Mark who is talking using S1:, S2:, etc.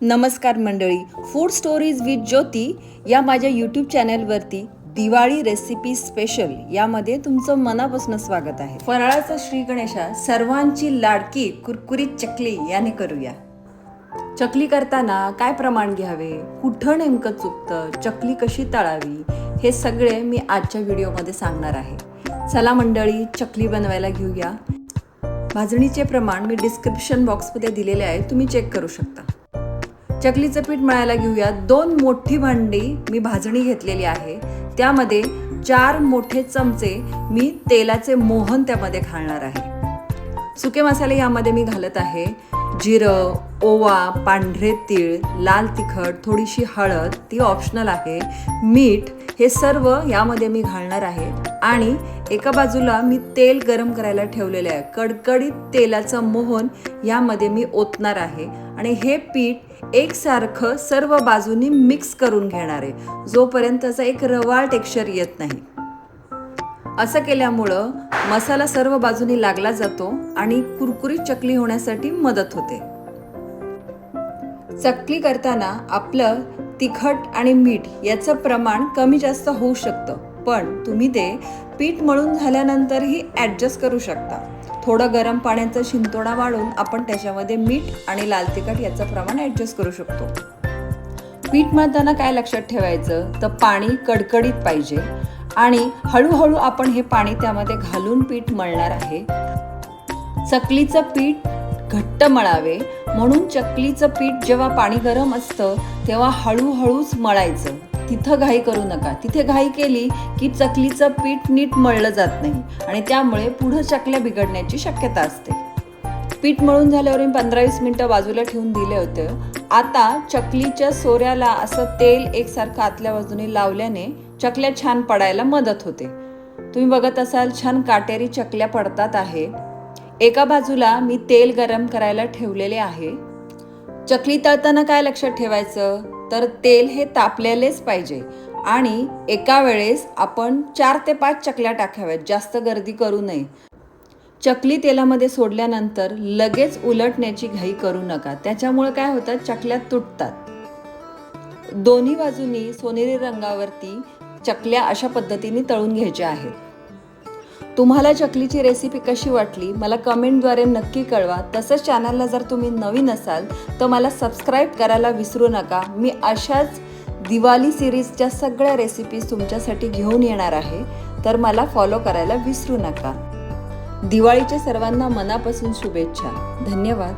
S1: नमस्कार मंडळी food stories with ज्योती या माझ्या यूट्यूब चॅनलवरती दिवाळी रेसिपी स्पेशल यामध्ये तुमचं मनापासून स्वागत आहे. फराळाचा श्री गणेशा सर्वांची लाडकी कुरकुरीत चकली याने करूया. चकली करताना काय प्रमाण घ्यावे? कुठं नेमकं चुकतं? चकली कशी तळावी? हे सगळे मी आजच्या व्हिडिओमध्ये सांगणार आहे. चला मंडळी चकली बनवायला घेऊया. भाजणीचे प्रमाण मी डिस्क्रिप्शन बॉक्समध्ये दिलेले आहे तुम्ही चेक करू शकता. चकलीचं पीठ मळायला घेऊया. दोन मोठी भांडी मी भाजणी घेतलेली आहे. त्यामध्ये चार मोठे चमचे मी तेलाचे मोहन त्यामध्ये घालणार आहे. सुके मसाले यामध्ये मी घालत आहे. जिरं ओवा पांढरे तीळ लाल तिखट थोडीशी हळद ती ऑप्शनल आहे. मीठ हे सर्व यामध्ये मी घालणार आहे. आणि एका बाजूला मी तेल गरम करायला ठेवलेले आहे. कडकडीत तेलाचं मोहन यामध्ये मी ओतणार आहे. आणि हे पीठ एकसारखं सर्व बाजूनी मिक्स करून घेणार आहे. जोपर्यंत त्याचा एक रवाळ टेक्स्चर येत नाही. असं केल्यामुळं मसाला सर्व बाजूनी लागला जातो आणि कुरकुरीत चकली होण्यासाठी मदत होते. चकली करताना आपलं तिखट आणि मीठ याचं प्रमाण कमी जास्त होऊ शकतं. पण तुम्ही ते पीठ मळून झाल्यानंतरही ॲडजस्ट करू शकता. थोडं गरम पाण्याचा शिंतोडा वाढून आपण त्याच्यामध्ये मीठ आणि लाल तिखट याचं प्रमाण ॲडजस्ट करू शकतो. पीठ मळताना काय लक्षात ठेवायचं? तर पाणी कडकडीत पाहिजे आणि हळूहळू आपण हे पाणी त्यामध्ये घालून पीठ मळणार आहे. चकलीचं पीठ घट्ट मळावे. म्हणून चकलीचं पीठ जेव्हा पाणी गरम असतं तेव्हा हळूहळूच मळायचं. तिथं घाई करू नका. तिथे घाई केली की चकलीचं पीठ नीट मळलं जात नाही आणि त्यामुळे पुढं चकल्या बिघडण्याची शक्यता असते. पीठ मळून झाल्यावर मी पंधरा वीस मिनटं बाजूला ठेवून दिले होते. आता चकलीच्या सोऱ्याला असं तेल एकसारखं आतल्या बाजूने लावल्याने चकल्या छान पडायला मदत होते. तुम्ही बघत असाल छान काटेरी चकल्या पडतात आहे. एका बाजूला मी तेल गरम करायला ठेवलेले आहे. चकली तळताना काय लक्षात ठेवायचं? तर तेल हे तापलेलेच पाहिजे. आणि एका वेळेस आपण चार ते पाच चकल्या टाकाव्यात जास्त गर्दी करू नये. चकली तेलामध्ये सोडल्यानंतर लगेच उलटण्याची घाई करू नका. त्याच्यामुळे काय होतं चकल्या तुटतात. दोन्ही बाजूंनी सोनेरी रंगावरती चकल्या अशा पद्धतीने तळून घ्यायच्या आहेत. तुम्हाला चकलीची रेसिपी कशी वाटली मला कमेंटद्वारे नक्की कळवा. तसंच चॅनलला जर तुम्ही नवीन असाल तर मला सबस्क्राईब करायला विसरू नका. मी अशाच दिवाळी सिरीजच्या सगळ्या रेसिपीज तुमच्यासाठी घेऊन येणार आहे. तर मला फॉलो करायला विसरू नका. दिवाळीच्या सर्वांना मनापासून शुभेच्छा. धन्यवाद.